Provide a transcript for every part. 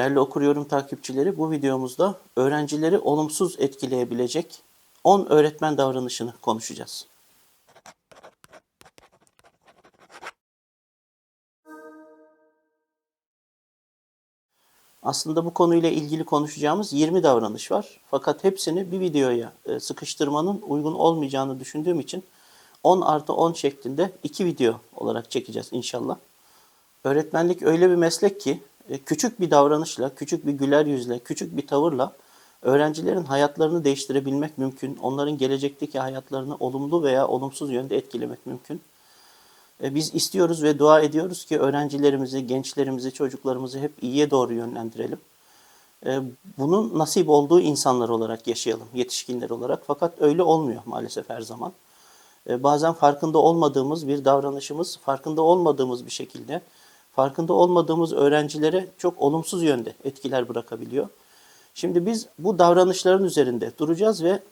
Değerli okuryyorum takipçileri bu videomuzda öğrencileri olumsuz etkileyebilecek 10 öğretmen davranışını konuşacağız. Aslında bu konuyla ilgili konuşacağımız 20 davranış var. Fakat hepsini bir videoya e, sıkıştırmanın uygun olmayacağını düşündüğüm için 10 artı 10 şeklinde iki video olarak çekeceğiz inşallah. Öğretmenlik öyle bir meslek ki küçük bir davranışla, küçük bir güler yüzle, küçük bir tavırla öğrencilerin hayatlarını değiştirebilmek mümkün. Onların gelecekteki hayatlarını olumlu veya olumsuz yönde etkilemek mümkün. E, Biz istiyoruz ve dua ediyoruz ki öğrencilerimizi, gençlerimizi, çocuklarımızı hep iyiye doğru yönlendirelim. E, Bunun nasip olduğu insanlar olarak yaşayalım, yetişkinler olarak. Fakat öyle olmuyor maalesef her zaman. E, Bazen farkında olmadığımız bir davranışımız, farkında olmadığımız bir şekilde, farkında olmadığımız öğrencilere çok olumsuz yönde etkiler bırakabiliyor. Şimdi biz bu davranışların üzerinde duracağız ve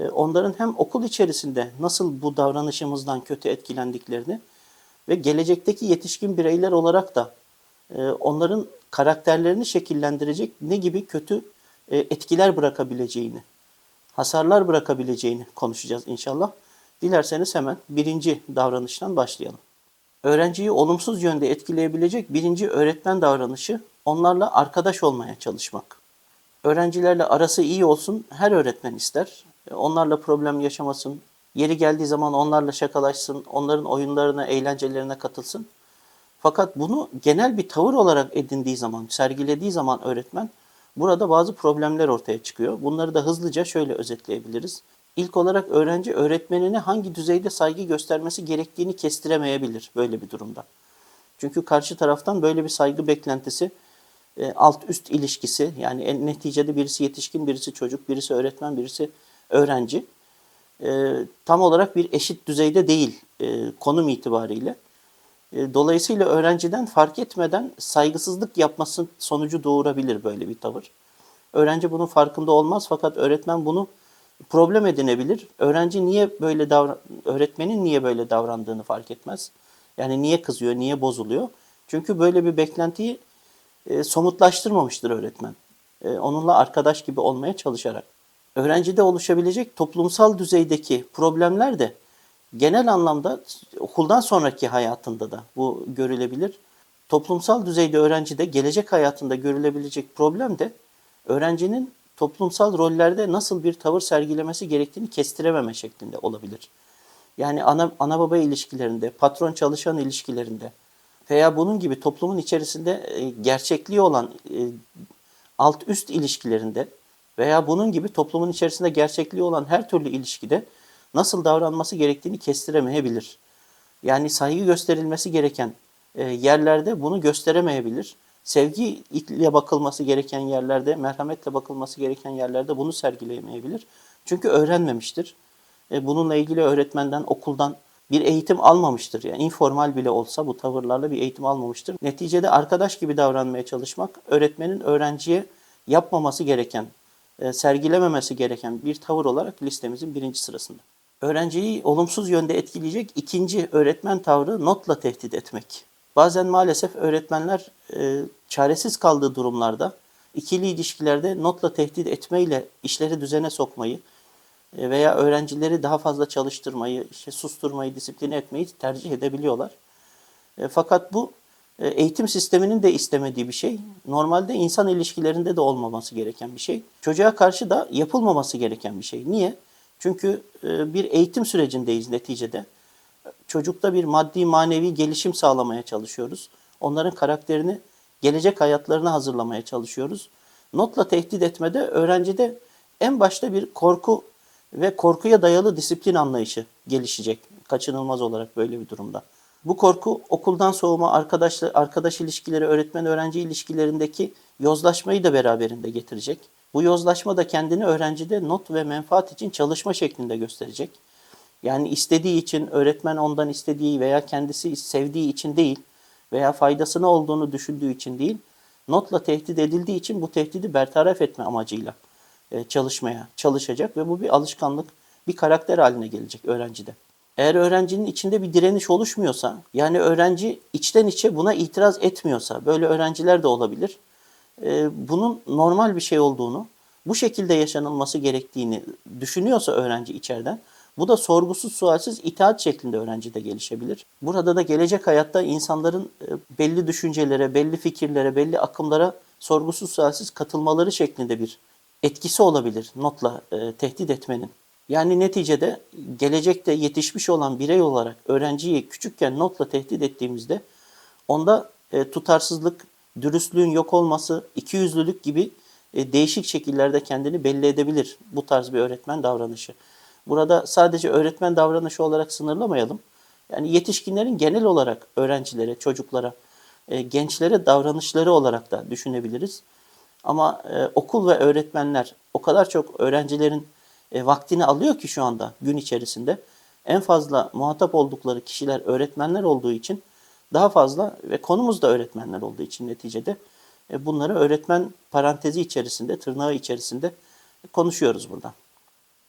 e, onların hem okul içerisinde nasıl bu davranışımızdan kötü etkilendiklerini ve gelecekteki yetişkin bireyler olarak da e, onların karakterlerini şekillendirecek ne gibi kötü e, etkiler bırakabileceğini, hasarlar bırakabileceğini konuşacağız inşallah. Dilerseniz hemen birinci davranıştan başlayalım. Öğrenciyi olumsuz yönde etkileyebilecek birinci öğretmen davranışı onlarla arkadaş olmaya çalışmak. Öğrencilerle arası iyi olsun her öğretmen ister. E, Onlarla problem yaşamasın. Yeri geldiği zaman onlarla şakalaşsın, onların oyunlarına, eğlencelerine katılsın. Fakat bunu genel bir tavır olarak edindiği zaman, sergilediği zaman öğretmen burada bazı problemler ortaya çıkıyor. Bunları da hızlıca şöyle özetleyebiliriz. İlk olarak öğrenci öğretmenine hangi düzeyde saygı göstermesi gerektiğini kestiremeyebilir böyle bir durumda. Çünkü karşı taraftan böyle bir saygı beklentisi e, alt üst ilişkisi yani neticede birisi yetişkin, birisi çocuk, birisi öğretmen, birisi öğrenci. E, tam olarak bir eşit düzeyde değil e, konum itibariyle. Dolayısıyla öğrenciden fark etmeden saygısızlık yapması sonucu doğurabilir böyle bir tavır. Öğrenci bunun farkında olmaz fakat öğretmen bunu problem edinebilir. Öğrenci niye böyle davran öğretmenin niye böyle davrandığını fark etmez. Yani niye kızıyor, niye bozuluyor? Çünkü böyle bir beklentiyi e, somutlaştırmamıştır öğretmen. E, onunla arkadaş gibi olmaya çalışarak. Öğrencide oluşabilecek toplumsal düzeydeki problemler de genel anlamda okuldan sonraki hayatında da bu görülebilir. Toplumsal düzeyde öğrencide gelecek hayatında görülebilecek problem de öğrencinin toplumsal rollerde nasıl bir tavır sergilemesi gerektiğini kestirememe şeklinde olabilir. Yani ana, ana baba ilişkilerinde, patron çalışan ilişkilerinde veya bunun gibi toplumun içerisinde e, gerçekliği olan e, alt üst ilişkilerinde veya bunun gibi toplumun içerisinde gerçekliği olan her türlü ilişkide nasıl davranması gerektiğini kestiremeyebilir. Yani saygı gösterilmesi gereken e, yerlerde bunu gösteremeyebilir. Sevgiyle bakılması gereken yerlerde, merhametle bakılması gereken yerlerde bunu sergileyemeyebilir. Çünkü öğrenmemiştir. E, bununla ilgili öğretmenden, okuldan bir eğitim almamıştır. Yani informal bile olsa bu tavırlarla bir eğitim almamıştır. Neticede arkadaş gibi davranmaya çalışmak öğretmenin öğrenciye yapmaması gereken, e, sergilememesi gereken bir tavır olarak listemizin birinci sırasında. Öğrenciyi olumsuz yönde etkileyecek ikinci öğretmen tavrı notla tehdit etmek. Bazen maalesef öğretmenler e, çaresiz kaldığı durumlarda ikili ilişkilerde notla tehdit etmeyle işleri düzene sokmayı e, veya öğrencileri daha fazla çalıştırmayı, işte susturmayı, disipline etmeyi tercih edebiliyorlar. E, fakat bu e, eğitim sisteminin de istemediği bir şey. Normalde insan ilişkilerinde de olmaması gereken bir şey. Çocuğa karşı da yapılmaması gereken bir şey. Niye? Çünkü e, bir eğitim sürecindeyiz neticede. Çocukta bir maddi manevi gelişim sağlamaya çalışıyoruz. Onların karakterini gelecek hayatlarına hazırlamaya çalışıyoruz. Notla tehdit etmede öğrencide en başta bir korku ve korkuya dayalı disiplin anlayışı gelişecek kaçınılmaz olarak böyle bir durumda. Bu korku okuldan soğuma, arkadaş, arkadaş ilişkileri, öğretmen öğrenci ilişkilerindeki yozlaşmayı da beraberinde getirecek. Bu yozlaşma da kendini öğrencide not ve menfaat için çalışma şeklinde gösterecek. Yani istediği için, öğretmen ondan istediği veya kendisi sevdiği için değil veya faydasına olduğunu düşündüğü için değil, notla tehdit edildiği için bu tehdidi bertaraf etme amacıyla e, çalışmaya çalışacak ve bu bir alışkanlık, bir karakter haline gelecek öğrencide. Eğer öğrencinin içinde bir direniş oluşmuyorsa, yani öğrenci içten içe buna itiraz etmiyorsa, böyle öğrenciler de olabilir. e, bunun normal bir şey olduğunu, bu şekilde yaşanılması gerektiğini düşünüyorsa öğrenci içeriden, bu da sorgusuz sualsiz itaat şeklinde öğrencide gelişebilir. Burada da gelecek hayatta insanların e, belli düşüncelere, belli fikirlere, belli akımlara sorgusuz sualsiz katılmaları şeklinde bir etkisi olabilir notla e, tehdit etmenin. Yani neticede gelecekte yetişmiş olan birey olarak öğrenciyi küçükken notla tehdit ettiğimizde onda e, tutarsızlık, dürüstlüğün yok olması, ikiyüzlülük gibi e, değişik şekillerde kendini belli edebilir bu tarz bir öğretmen davranışı. Burada sadece öğretmen davranışı olarak sınırlamayalım. Yani yetişkinlerin genel olarak öğrencilere, çocuklara, e, gençlere davranışları olarak da düşünebiliriz. Ama e, okul ve öğretmenler o kadar çok öğrencilerin e, vaktini alıyor ki şu anda gün içerisinde. En fazla muhatap oldukları kişiler öğretmenler olduğu için daha fazla ve konumuz da öğretmenler olduğu için neticede e, bunları öğretmen parantezi içerisinde, tırnağı içerisinde konuşuyoruz burada.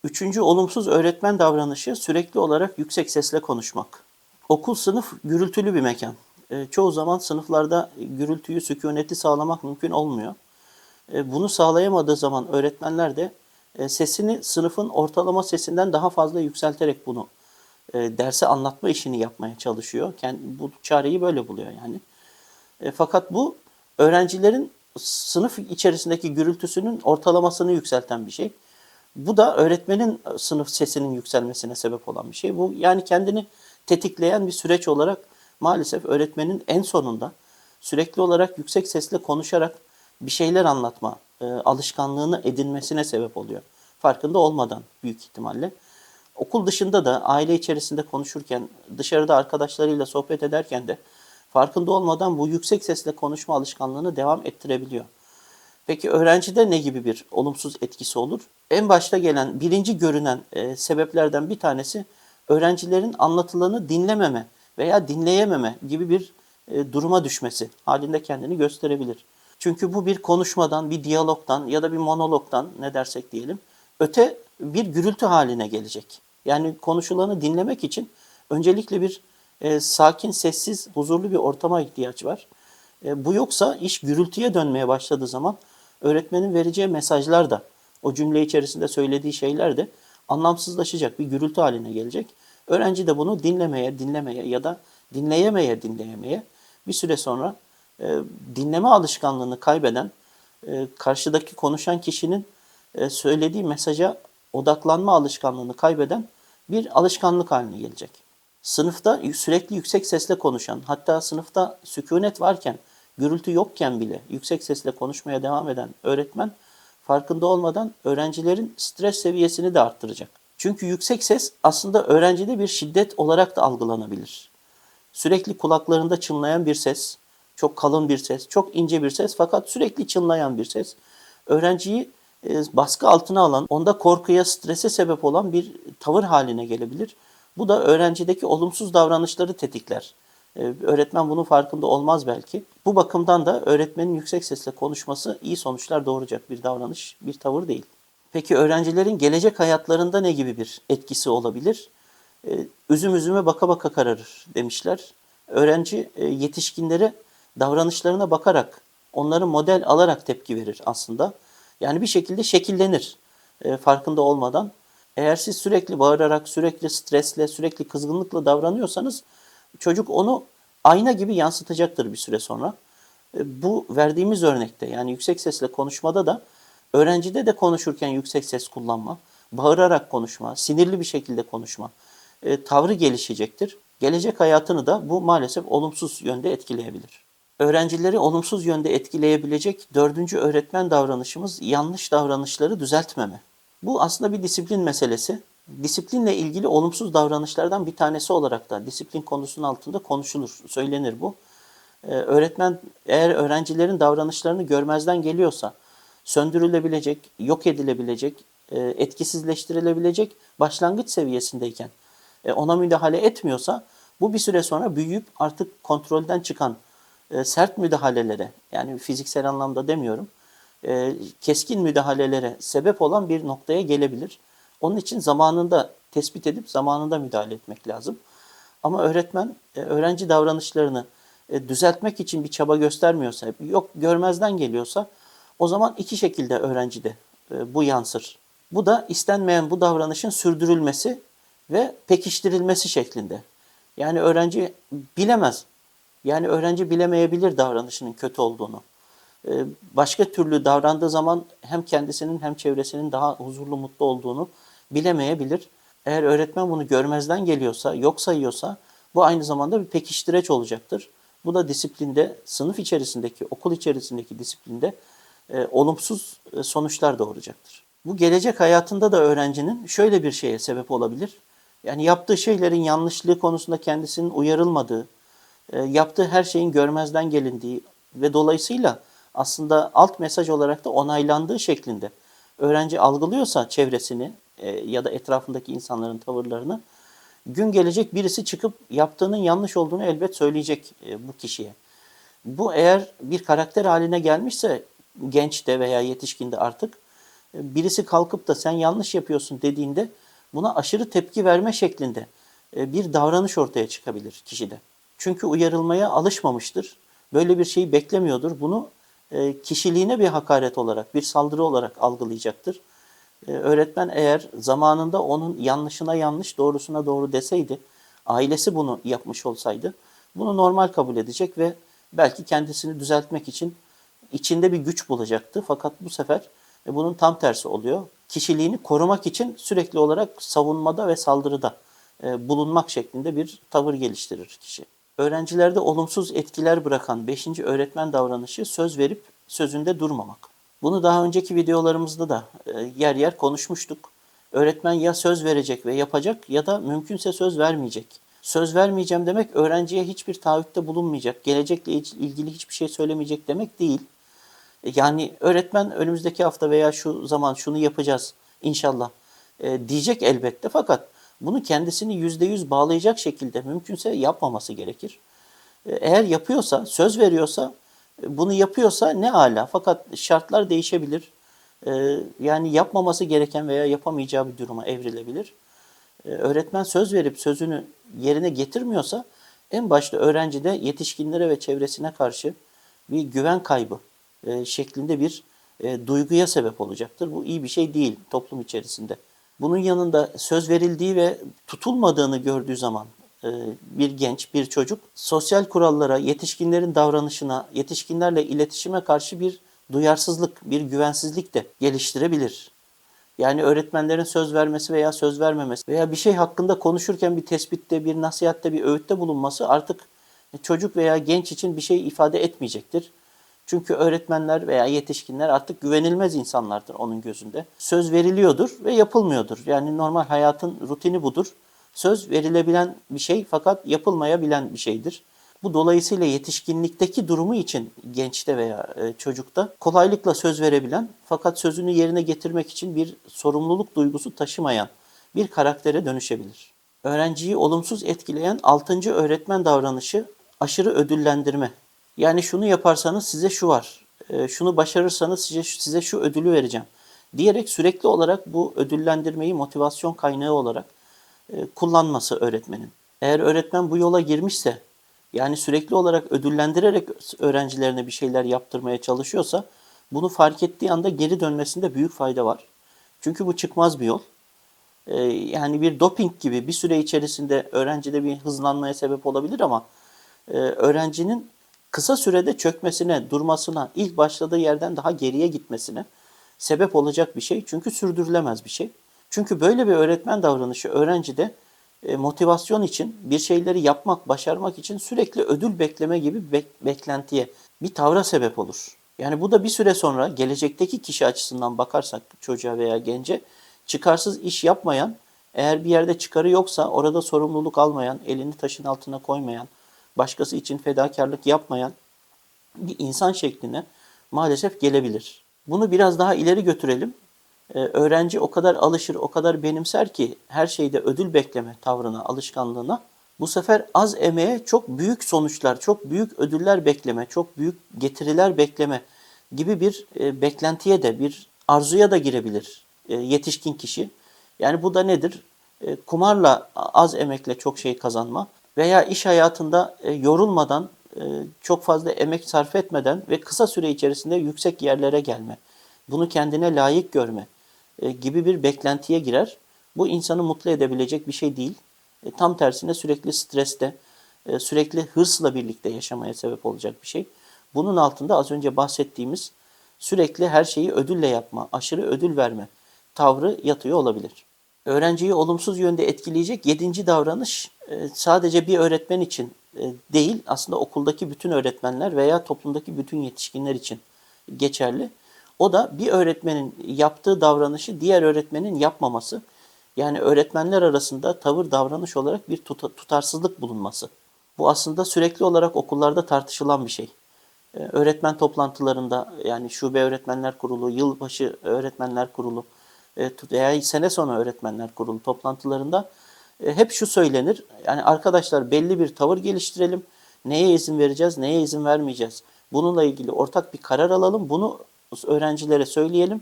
Üçüncü olumsuz öğretmen davranışı sürekli olarak yüksek sesle konuşmak. Okul sınıf gürültülü bir mekan. E, çoğu zaman sınıflarda gürültüyü, sükuneti sağlamak mümkün olmuyor. E, bunu sağlayamadığı zaman öğretmenler de e, sesini sınıfın ortalama sesinden daha fazla yükselterek bunu e, derse anlatma işini yapmaya çalışıyor. Kendi, bu çareyi böyle buluyor yani. E, fakat bu öğrencilerin sınıf içerisindeki gürültüsünün ortalamasını yükselten bir şey. Bu da öğretmenin sınıf sesinin yükselmesine sebep olan bir şey. Bu yani kendini tetikleyen bir süreç olarak maalesef öğretmenin en sonunda sürekli olarak yüksek sesle konuşarak bir şeyler anlatma e, alışkanlığını edinmesine sebep oluyor. Farkında olmadan büyük ihtimalle. Okul dışında da aile içerisinde konuşurken, dışarıda arkadaşlarıyla sohbet ederken de farkında olmadan bu yüksek sesle konuşma alışkanlığını devam ettirebiliyor. Peki öğrencide ne gibi bir olumsuz etkisi olur? En başta gelen birinci görünen e, sebeplerden bir tanesi öğrencilerin anlatılanı dinlememe veya dinleyememe gibi bir e, duruma düşmesi halinde kendini gösterebilir. Çünkü bu bir konuşmadan, bir diyalogdan ya da bir monologdan ne dersek diyelim öte bir gürültü haline gelecek. Yani konuşulanı dinlemek için öncelikle bir e, sakin, sessiz, huzurlu bir ortama ihtiyaç var. E, bu yoksa iş gürültüye dönmeye başladığı zaman öğretmenin vereceği mesajlar da o cümle içerisinde söylediği şeyler de anlamsızlaşacak, bir gürültü haline gelecek. Öğrenci de bunu dinlemeye, dinlemeye ya da dinleyemeye, dinleyemeye bir süre sonra e, dinleme alışkanlığını kaybeden, e, karşıdaki konuşan kişinin e, söylediği mesaja odaklanma alışkanlığını kaybeden bir alışkanlık haline gelecek. Sınıfta sürekli yüksek sesle konuşan, hatta sınıfta sükunet varken, gürültü yokken bile yüksek sesle konuşmaya devam eden öğretmen farkında olmadan öğrencilerin stres seviyesini de arttıracak. Çünkü yüksek ses aslında öğrencide bir şiddet olarak da algılanabilir. Sürekli kulaklarında çınlayan bir ses, çok kalın bir ses, çok ince bir ses fakat sürekli çınlayan bir ses. Öğrenciyi e, baskı altına alan, onda korkuya, strese sebep olan bir tavır haline gelebilir. Bu da öğrencideki olumsuz davranışları tetikler. E, öğretmen bunun farkında olmaz belki. Bu bakımdan da öğretmenin yüksek sesle konuşması iyi sonuçlar doğuracak bir davranış, bir tavır değil. Peki öğrencilerin gelecek hayatlarında ne gibi bir etkisi olabilir? E, üzüm üzüme baka baka kararır demişler. Öğrenci yetişkinlere davranışlarına bakarak, onları model alarak tepki verir aslında. Yani bir şekilde şekillenir e, farkında olmadan. Eğer siz sürekli bağırarak, sürekli stresle, sürekli kızgınlıkla davranıyorsanız çocuk onu ayna gibi yansıtacaktır bir süre sonra. E, bu verdiğimiz örnekte yani yüksek sesle konuşmada da öğrencide de konuşurken yüksek ses kullanma, bağırarak konuşma, sinirli bir şekilde konuşma e, tavrı gelişecektir. Gelecek hayatını da bu maalesef olumsuz yönde etkileyebilir öğrencileri olumsuz yönde etkileyebilecek dördüncü öğretmen davranışımız yanlış davranışları düzeltmeme. Bu aslında bir disiplin meselesi. Disiplinle ilgili olumsuz davranışlardan bir tanesi olarak da disiplin konusunun altında konuşulur, söylenir bu. Ee, öğretmen eğer öğrencilerin davranışlarını görmezden geliyorsa, söndürülebilecek, yok edilebilecek, e, etkisizleştirilebilecek başlangıç seviyesindeyken e, ona müdahale etmiyorsa bu bir süre sonra büyüyüp artık kontrolden çıkan e, sert müdahalelere yani fiziksel anlamda demiyorum e, keskin müdahalelere sebep olan bir noktaya gelebilir. Onun için zamanında tespit edip zamanında müdahale etmek lazım. Ama öğretmen e, öğrenci davranışlarını e, düzeltmek için bir çaba göstermiyorsa, yok görmezden geliyorsa o zaman iki şekilde öğrencide e, bu yansır. Bu da istenmeyen bu davranışın sürdürülmesi ve pekiştirilmesi şeklinde. Yani öğrenci bilemez. Yani öğrenci bilemeyebilir davranışının kötü olduğunu. Başka türlü davrandığı zaman hem kendisinin hem çevresinin daha huzurlu, mutlu olduğunu bilemeyebilir. Eğer öğretmen bunu görmezden geliyorsa, yok sayıyorsa bu aynı zamanda bir pekiştireç olacaktır. Bu da disiplinde, sınıf içerisindeki, okul içerisindeki disiplinde e, olumsuz e, sonuçlar doğuracaktır. Bu gelecek hayatında da öğrencinin şöyle bir şeye sebep olabilir. Yani yaptığı şeylerin yanlışlığı konusunda kendisinin uyarılmadığı, e, yaptığı her şeyin görmezden gelindiği ve dolayısıyla aslında alt mesaj olarak da onaylandığı şeklinde öğrenci algılıyorsa çevresini e, ya da etrafındaki insanların tavırlarını gün gelecek birisi çıkıp yaptığının yanlış olduğunu elbet söyleyecek e, bu kişiye. Bu eğer bir karakter haline gelmişse gençte veya yetişkinde artık e, birisi kalkıp da sen yanlış yapıyorsun dediğinde buna aşırı tepki verme şeklinde bir davranış ortaya çıkabilir kişide. Çünkü uyarılmaya alışmamıştır. Böyle bir şeyi beklemiyordur. Bunu kişiliğine bir hakaret olarak, bir saldırı olarak algılayacaktır. E, Öğretmen eğer zamanında onun yanlışına yanlış, doğrusuna doğru deseydi, ailesi bunu yapmış olsaydı, bunu normal kabul edecek ve belki kendisini düzeltmek için içinde bir güç bulacaktı. Fakat bu sefer e, bunun tam tersi oluyor. Kişiliğini korumak için sürekli olarak savunmada ve saldırıda e, bulunmak şeklinde bir tavır geliştirir kişi. Öğrencilerde olumsuz etkiler bırakan 5. öğretmen davranışı söz verip sözünde durmamak. Bunu daha önceki videolarımızda da e, yer yer konuşmuştuk. Öğretmen ya söz verecek ve yapacak ya da mümkünse söz vermeyecek. Söz vermeyeceğim demek öğrenciye hiçbir taahhütte bulunmayacak, gelecekle ilgili hiçbir şey söylemeyecek demek değil. E, Yani öğretmen önümüzdeki hafta veya şu zaman şunu yapacağız inşallah e, diyecek elbette fakat bunu kendisini yüzde yüz bağlayacak şekilde mümkünse yapmaması gerekir. Eğer yapıyorsa, söz veriyorsa, bunu yapıyorsa ne ala fakat şartlar değişebilir. E, Yani yapmaması gereken veya yapamayacağı bir duruma evrilebilir. E, Öğretmen söz verip sözünü yerine getirmiyorsa en başta öğrencide yetişkinlere ve çevresine karşı bir güven kaybı e, şeklinde bir e, duyguya sebep olacaktır. Bu iyi bir şey değil toplum içerisinde. Bunun yanında söz verildiği ve tutulmadığını gördüğü zaman bir genç, bir çocuk sosyal kurallara, yetişkinlerin davranışına, yetişkinlerle iletişime karşı bir duyarsızlık, bir güvensizlik de geliştirebilir. Yani öğretmenlerin söz vermesi veya söz vermemesi veya bir şey hakkında konuşurken bir tespitte, bir nasihatte, bir öğütte bulunması artık çocuk veya genç için bir şey ifade etmeyecektir. Çünkü öğretmenler veya yetişkinler artık güvenilmez insanlardır onun gözünde. Söz veriliyordur ve yapılmıyordur. Yani normal hayatın rutini budur. Söz verilebilen bir şey fakat yapılmayabilen bir şeydir. Bu dolayısıyla yetişkinlikteki durumu için gençte veya e, çocukta kolaylıkla söz verebilen fakat sözünü yerine getirmek için bir sorumluluk duygusu taşımayan bir karaktere dönüşebilir. Öğrenciyi olumsuz etkileyen 6. öğretmen davranışı aşırı ödüllendirme. Yani şunu yaparsanız size şu var, e, şunu başarırsanız size, size şu ödülü vereceğim diyerek sürekli olarak bu ödüllendirmeyi motivasyon kaynağı olarak kullanması öğretmenin. Eğer öğretmen bu yola girmişse, yani sürekli olarak ödüllendirerek öğrencilerine bir şeyler yaptırmaya çalışıyorsa, bunu fark ettiği anda geri dönmesinde büyük fayda var. Çünkü bu çıkmaz bir yol. E, yani bir doping gibi bir süre içerisinde öğrencide bir hızlanmaya sebep olabilir ama e, öğrencinin kısa sürede çökmesine, durmasına, ilk başladığı yerden daha geriye gitmesine sebep olacak bir şey. Çünkü sürdürülemez bir şey. Çünkü böyle bir öğretmen davranışı öğrencide e, motivasyon için bir şeyleri yapmak, başarmak için sürekli ödül bekleme gibi bek- beklentiye, bir tavra sebep olur. Yani bu da bir süre sonra gelecekteki kişi açısından bakarsak çocuğa veya gence çıkarsız iş yapmayan, eğer bir yerde çıkarı yoksa orada sorumluluk almayan, elini taşın altına koymayan, başkası için fedakarlık yapmayan bir insan şekline maalesef gelebilir. Bunu biraz daha ileri götürelim. Ee, öğrenci o kadar alışır, o kadar benimser ki her şeyde ödül bekleme tavrına, alışkanlığına. Bu sefer az emeğe çok büyük sonuçlar, çok büyük ödüller bekleme, çok büyük getiriler bekleme gibi bir e, beklentiye de, bir arzuya da girebilir e, yetişkin kişi. Yani bu da nedir? E, kumarla az emekle çok şey kazanma veya iş hayatında e, yorulmadan e, çok fazla emek sarf etmeden ve kısa süre içerisinde yüksek yerlere gelme, bunu kendine layık görme e, gibi bir beklentiye girer. Bu insanı mutlu edebilecek bir şey değil. E, tam tersine sürekli streste, e, sürekli hırsla birlikte yaşamaya sebep olacak bir şey. Bunun altında az önce bahsettiğimiz sürekli her şeyi ödülle yapma, aşırı ödül verme tavrı yatıyor olabilir. Öğrenciyi olumsuz yönde etkileyecek yedinci davranış sadece bir öğretmen için değil, aslında okuldaki bütün öğretmenler veya toplumdaki bütün yetişkinler için geçerli. O da bir öğretmenin yaptığı davranışı diğer öğretmenin yapmaması. Yani öğretmenler arasında tavır davranış olarak bir tuta- tutarsızlık bulunması. Bu aslında sürekli olarak okullarda tartışılan bir şey. Ee, Öğretmen toplantılarında yani şube öğretmenler kurulu, yılbaşı öğretmenler kurulu e, veya sene sonu öğretmenler kurulu toplantılarında e, hep şu söylenir. Yani arkadaşlar belli bir tavır geliştirelim. Neye izin vereceğiz, neye izin vermeyeceğiz. Bununla ilgili ortak bir karar alalım. Bunu öğrencilere söyleyelim.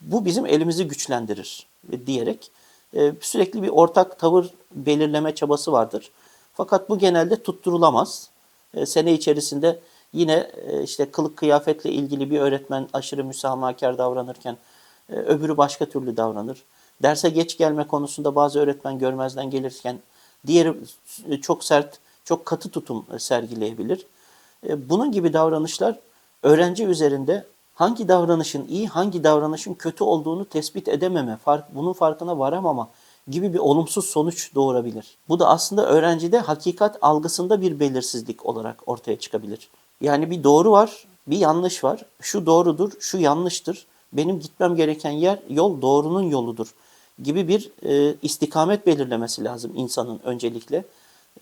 Bu bizim elimizi güçlendirir e, diyerek e, sürekli bir ortak tavır belirleme çabası vardır. Fakat bu genelde tutturulamaz. E, Sene içerisinde yine işte kılık kıyafetle ilgili bir öğretmen aşırı müsamahakar davranırken öbürü başka türlü davranır. Derse geç gelme konusunda bazı öğretmen görmezden gelirken diğeri çok sert, çok katı tutum sergileyebilir. Bunun gibi davranışlar öğrenci üzerinde hangi davranışın iyi, hangi davranışın kötü olduğunu tespit edememe, fark, bunun farkına varamama gibi bir olumsuz sonuç doğurabilir. Bu da aslında öğrencide hakikat algısında bir belirsizlik olarak ortaya çıkabilir. Yani bir doğru var, bir yanlış var. Şu doğrudur, şu yanlıştır. Benim gitmem gereken yer yol doğrunun yoludur gibi bir e, istikamet belirlemesi lazım insanın öncelikle.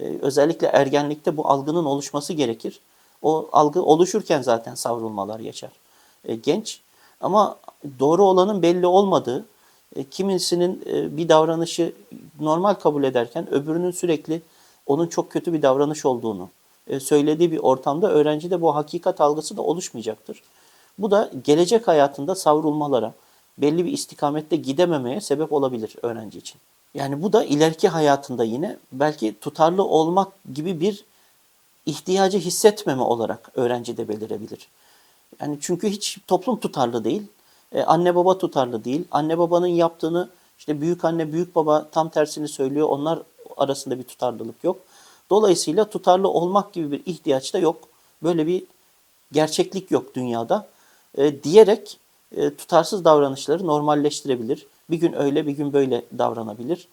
E, özellikle ergenlikte bu algının oluşması gerekir. O algı oluşurken zaten savrulmalar yaşar e, genç. Ama doğru olanın belli olmadığı, e, kimisinin e, bir davranışı normal kabul ederken öbürünün sürekli onun çok kötü bir davranış olduğunu söylediği bir ortamda öğrencide bu hakikat algısı da oluşmayacaktır. Bu da gelecek hayatında savrulmalara, belli bir istikamette gidememeye sebep olabilir öğrenci için. Yani bu da ileriki hayatında yine belki tutarlı olmak gibi bir ihtiyacı hissetmeme olarak öğrencide belirebilir. Yani çünkü hiç toplum tutarlı değil. Ee, anne baba tutarlı değil. Anne babanın yaptığını işte büyük anne büyük baba tam tersini söylüyor. Onlar arasında bir tutarlılık yok. Dolayısıyla tutarlı olmak gibi bir ihtiyaç da yok. Böyle bir gerçeklik yok dünyada. Ee, diyerek e, tutarsız davranışları normalleştirebilir. Bir gün öyle bir gün böyle davranabilir.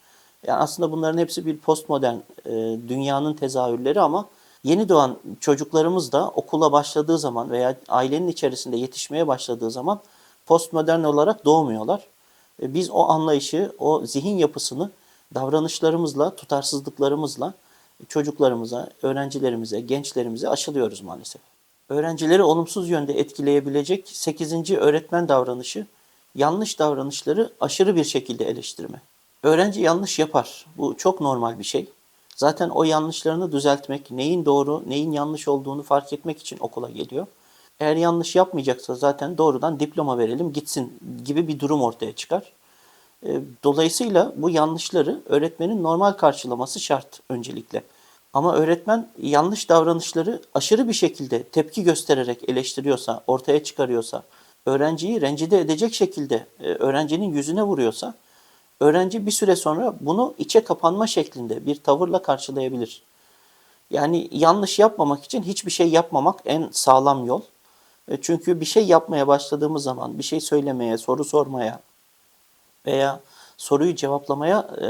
Yani aslında bunların hepsi bir postmodern e, dünyanın tezahürleri ama yeni doğan çocuklarımız da okula başladığı zaman veya ailenin içerisinde yetişmeye başladığı zaman postmodern olarak doğmuyorlar. E, Biz o anlayışı, o zihin yapısını davranışlarımızla, tutarsızlıklarımızla çocuklarımıza, öğrencilerimize, gençlerimize aşılıyoruz maalesef. Öğrencileri olumsuz yönde etkileyebilecek 8. öğretmen davranışı yanlış davranışları aşırı bir şekilde eleştirme. Öğrenci yanlış yapar. Bu çok normal bir şey. Zaten o yanlışlarını düzeltmek, neyin doğru, neyin yanlış olduğunu fark etmek için okula geliyor. Eğer yanlış yapmayacaksa zaten doğrudan diploma verelim gitsin gibi bir durum ortaya çıkar. E, Dolayısıyla bu yanlışları öğretmenin normal karşılaması şart öncelikle. Ama öğretmen yanlış davranışları aşırı bir şekilde tepki göstererek eleştiriyorsa, ortaya çıkarıyorsa, öğrenciyi rencide edecek şekilde e, öğrencinin yüzüne vuruyorsa, öğrenci bir süre sonra bunu içe kapanma şeklinde bir tavırla karşılayabilir. Yani yanlış yapmamak için hiçbir şey yapmamak en sağlam yol. E, Çünkü bir şey yapmaya başladığımız zaman, bir şey söylemeye, soru sormaya veya soruyu cevaplamaya e,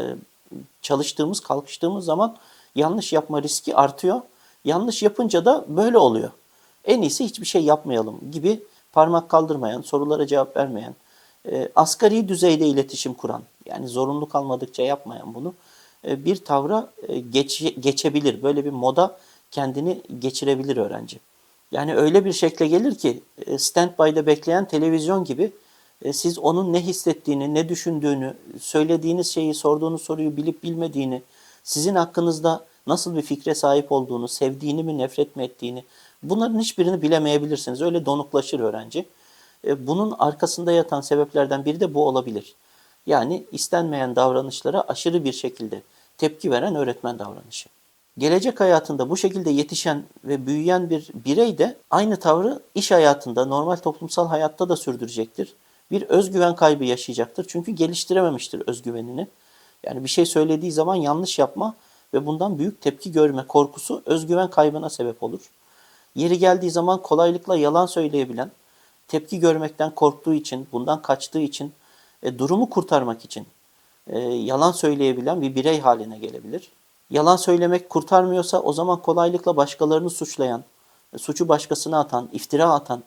çalıştığımız, kalkıştığımız zaman yanlış yapma riski artıyor. Yanlış yapınca da böyle oluyor. En iyisi hiçbir şey yapmayalım gibi parmak kaldırmayan, sorulara cevap vermeyen, e, asgari düzeyde iletişim kuran, yani zorunlu kalmadıkça yapmayan bunu e, bir tavra e, geç, geçebilir. Böyle bir moda kendini geçirebilir öğrenci. Yani öyle bir şekle gelir ki e, standby'da bekleyen televizyon gibi e, siz onun ne hissettiğini, ne düşündüğünü, söylediğiniz şeyi, sorduğunuz soruyu bilip bilmediğini, sizin hakkınızda nasıl bir fikre sahip olduğunu, sevdiğini mi, nefret mi ettiğini bunların hiçbirini bilemeyebilirsiniz. Öyle donuklaşır öğrenci. E, Bunun arkasında yatan sebeplerden biri de bu olabilir. Yani istenmeyen davranışlara aşırı bir şekilde tepki veren öğretmen davranışı. Gelecek hayatında bu şekilde yetişen ve büyüyen bir birey de aynı tavrı iş hayatında, normal toplumsal hayatta da sürdürecektir. Bir özgüven kaybı yaşayacaktır. Çünkü geliştirememiştir özgüvenini. Yani bir şey söylediği zaman yanlış yapma ve bundan büyük tepki görme korkusu özgüven kaybına sebep olur. Yeri geldiği zaman kolaylıkla yalan söyleyebilen, tepki görmekten korktuğu için, bundan kaçtığı için, e, durumu kurtarmak için e, yalan söyleyebilen bir birey haline gelebilir. Yalan söylemek kurtarmıyorsa o zaman kolaylıkla başkalarını suçlayan, e, suçu başkasına atan, iftira atan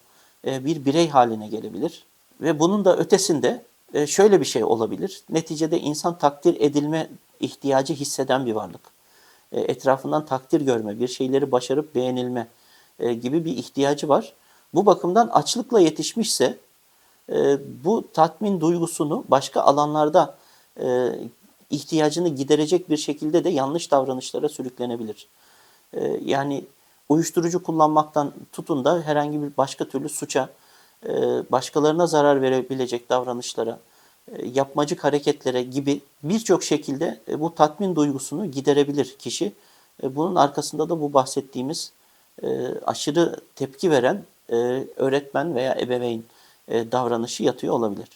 e, bir birey haline gelebilir. Ve bunun da ötesinde e, şöyle bir şey olabilir. Neticede insan takdir edilme ihtiyacı hisseden bir varlık. E, Etrafından takdir görme, bir şeyleri başarıp beğenilme e, gibi bir ihtiyacı var. Bu bakımdan açlıkla yetişmişse e, bu tatmin duygusunu başka alanlarda e, ihtiyacını giderecek bir şekilde de yanlış davranışlara sürüklenebilir. E, yani uyuşturucu kullanmaktan tutun da herhangi bir başka türlü suça, e, başkalarına zarar verebilecek davranışlara, e, yapmacık hareketlere gibi birçok şekilde e, bu tatmin duygusunu giderebilir kişi. E, Bunun arkasında da bu bahsettiğimiz e, aşırı tepki veren e, öğretmen veya ebeveyn e, davranışı yatıyor olabilir.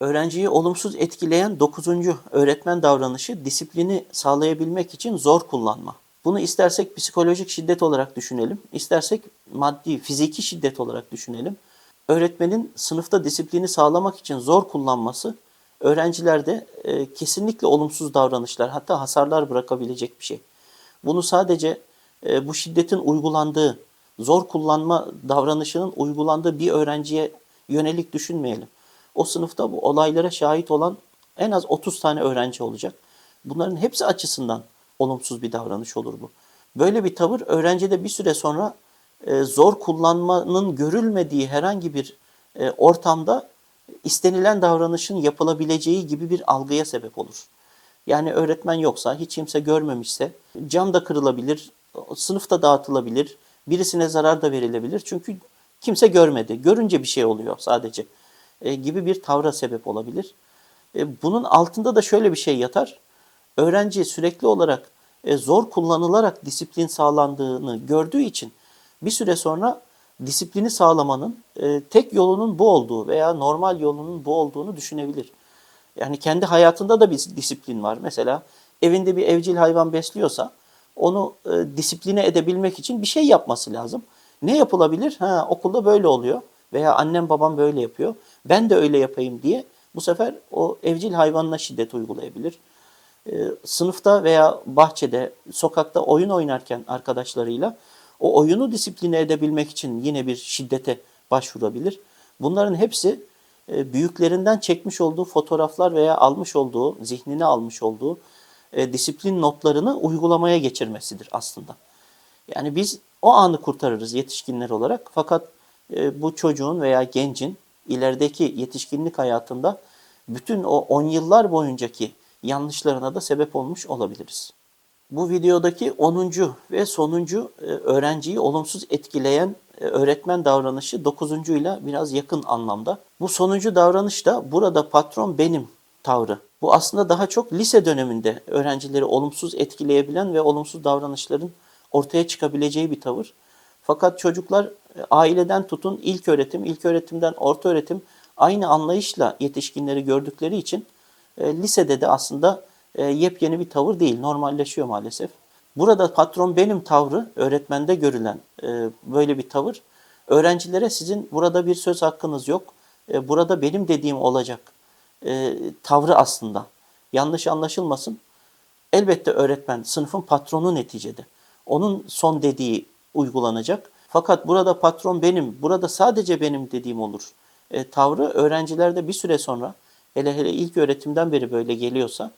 Öğrenciyi olumsuz etkileyen dokuzuncu öğretmen davranışı disiplini sağlayabilmek için zor kullanma. Bunu istersek psikolojik şiddet olarak düşünelim, istersek maddi, fiziki şiddet olarak düşünelim. Öğretmenin sınıfta disiplini sağlamak için zor kullanması öğrencilerde e, kesinlikle olumsuz davranışlar hatta hasarlar bırakabilecek bir şey. Bunu sadece e, bu şiddetin uygulandığı, zor kullanma davranışının uygulandığı bir öğrenciye yönelik düşünmeyelim. O sınıfta bu olaylara şahit olan en az 30 tane öğrenci olacak. Bunların hepsi açısından olumsuz bir davranış olur bu. Böyle bir tavır öğrencide bir süre sonra e, zor kullanmanın görülmediği herhangi bir e, ortamda istenilen davranışın yapılabileceği gibi bir algıya sebep olur. Yani öğretmen yoksa, hiç kimse görmemişse cam da kırılabilir, sınıfta dağıtılabilir, birisine zarar da verilebilir. Çünkü kimse görmedi. Görünce bir şey oluyor sadece e, gibi bir tavra sebep olabilir. E, bunun altında da şöyle bir şey yatar. Öğrenci sürekli olarak e, zor kullanılarak disiplin sağlandığını gördüğü için bir süre sonra disiplini sağlamanın e, tek yolunun bu olduğu veya normal yolunun bu olduğunu düşünebilir. Yani kendi hayatında da bir disiplin var. Mesela evinde bir evcil hayvan besliyorsa onu e, disipline edebilmek için bir şey yapması lazım. Ne yapılabilir? Ha, okulda böyle oluyor veya annem babam böyle yapıyor. Ben de öyle yapayım diye bu sefer o evcil hayvanına şiddet uygulayabilir. E, sınıfta veya bahçede, sokakta oyun oynarken arkadaşlarıyla o oyunu disipline edebilmek için yine bir şiddete başvurabilir. Bunların hepsi e, büyüklerinden çekmiş olduğu fotoğraflar veya almış olduğu, zihnine almış olduğu e, disiplin notlarını uygulamaya geçirmesidir aslında. Yani biz o anı kurtarırız yetişkinler olarak. Fakat e, bu çocuğun veya gencin ilerideki yetişkinlik hayatında bütün o on yıllar boyuncaki yanlışlarına da sebep olmuş olabiliriz. Bu videodaki 10. ve sonuncu e, öğrenciyi olumsuz etkileyen e, öğretmen davranışı 9. ile biraz yakın anlamda. Bu sonuncu davranış da burada patron benim tavrı. Bu aslında daha çok lise döneminde öğrencileri olumsuz etkileyebilen ve olumsuz davranışların ortaya çıkabileceği bir tavır. Fakat çocuklar e, aileden tutun ilk öğretim, ilk öğretimden orta öğretim aynı anlayışla yetişkinleri gördükleri için e, lisede de aslında e, yepyeni bir tavır değil, normalleşiyor maalesef. Burada patron benim tavrı, öğretmende görülen e, böyle bir tavır, öğrencilere sizin burada bir söz hakkınız yok, e, burada benim dediğim olacak e, tavrı aslında. Yanlış anlaşılmasın. Elbette öğretmen sınıfın patronu neticede. Onun son dediği uygulanacak. Fakat burada patron benim, burada sadece benim dediğim olur. E, tavrı öğrencilerde bir süre sonra, hele hele ilk öğretimden beri böyle geliyorsa,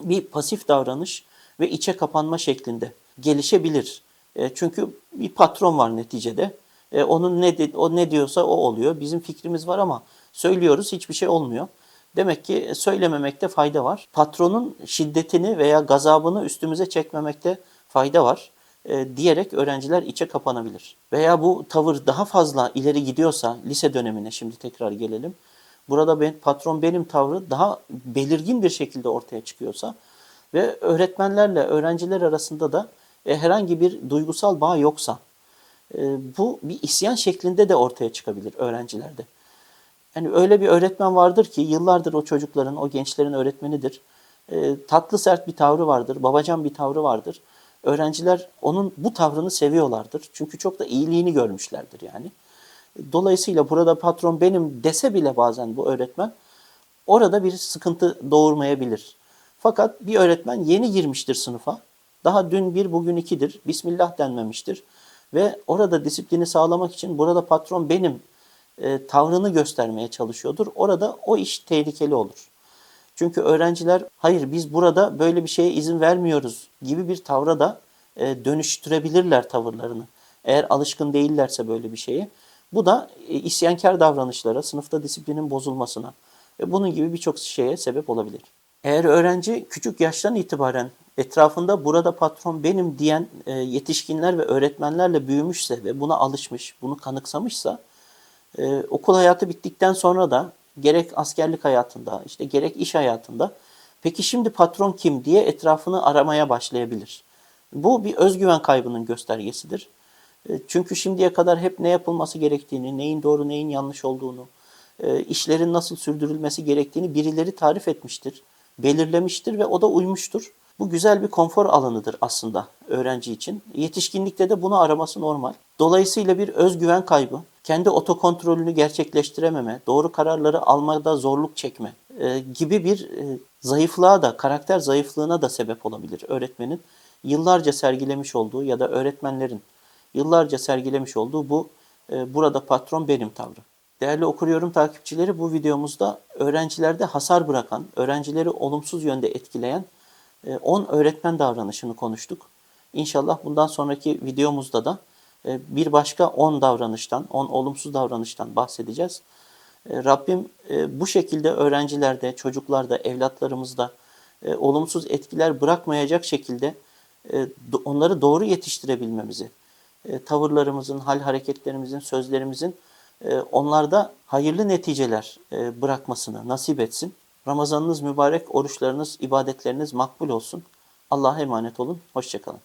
bir pasif davranış ve içe kapanma şeklinde gelişebilir. E, çünkü bir patron var neticede. E, onun ne o ne diyorsa o oluyor. Bizim fikrimiz var ama söylüyoruz hiçbir şey olmuyor. Demek ki söylememekte fayda var. Patronun şiddetini veya gazabını üstümüze çekmemekte fayda var e, diyerek öğrenciler içe kapanabilir. Veya bu tavır daha fazla ileri gidiyorsa lise dönemine şimdi tekrar gelelim. Burada ben, patron benim tavrı daha belirgin bir şekilde ortaya çıkıyorsa ve öğretmenlerle öğrenciler arasında da ve herhangi bir duygusal bağ yoksa e, bu bir isyan şeklinde de ortaya çıkabilir öğrencilerde. Yani öyle bir öğretmen vardır ki yıllardır o çocukların, o gençlerin öğretmenidir. E, tatlı sert bir tavrı vardır, babacan bir tavrı vardır. Öğrenciler onun bu tavrını seviyorlardır. Çünkü çok da iyiliğini görmüşlerdir yani. Dolayısıyla burada patron benim dese bile bazen bu öğretmen orada bir sıkıntı doğurmayabilir. Fakat bir öğretmen yeni girmiştir sınıfa. Daha dün bir bugün ikidir. Bismillah denmemiştir. Ve orada disiplini sağlamak için burada patron benim e, tavrını göstermeye çalışıyordur. Orada o iş tehlikeli olur. Çünkü öğrenciler hayır biz burada böyle bir şeye izin vermiyoruz gibi bir tavra da e, dönüştürebilirler tavırlarını. Eğer alışkın değillerse böyle bir şeye. Bu da e, isyankar davranışlara, sınıfta disiplinin bozulmasına ve bunun gibi birçok şeye sebep olabilir. Eğer öğrenci küçük yaştan itibaren etrafında burada patron benim diyen e, yetişkinler ve öğretmenlerle büyümüşse ve buna alışmış, bunu kanıksamışsa e, okul hayatı bittikten sonra da gerek askerlik hayatında, işte gerek iş hayatında peki şimdi patron kim diye etrafını aramaya başlayabilir. Bu bir özgüven kaybının göstergesidir. E, Çünkü şimdiye kadar hep ne yapılması gerektiğini, neyin doğru neyin yanlış olduğunu, e, işlerin nasıl sürdürülmesi gerektiğini birileri tarif etmiştir, belirlemiştir ve o da uymuştur. Bu güzel bir konfor alanıdır aslında öğrenci için. Yetişkinlikte de bunu araması normal. Dolayısıyla bir özgüven kaybı, kendi otokontrolünü gerçekleştirememe, doğru kararları almada zorluk çekme e, gibi bir e, zayıflığa da, karakter zayıflığına da sebep olabilir öğretmenin yıllarca sergilemiş olduğu ya da öğretmenlerin yıllarca sergilemiş olduğu bu e, burada patron benim tavrı. Değerli okuruyorum takipçileri bu videomuzda öğrencilerde hasar bırakan, öğrencileri olumsuz yönde etkileyen 10 öğretmen davranışını konuştuk. İnşallah bundan sonraki videomuzda da e, bir başka 10 davranıştan, 10 olumsuz davranıştan bahsedeceğiz. E, Rabbim e, bu şekilde öğrencilerde, çocuklarda, evlatlarımızda olumsuz etkiler bırakmayacak şekilde onları doğru yetiştirebilmemizi, tavırlarımızın, hal hareketlerimizin, sözlerimizin onlarda hayırlı neticeler bırakmasını nasip etsin. Ramazanınız mübarek, oruçlarınız, ibadetleriniz makbul olsun. Allah'a emanet olun. Hoşçakalın.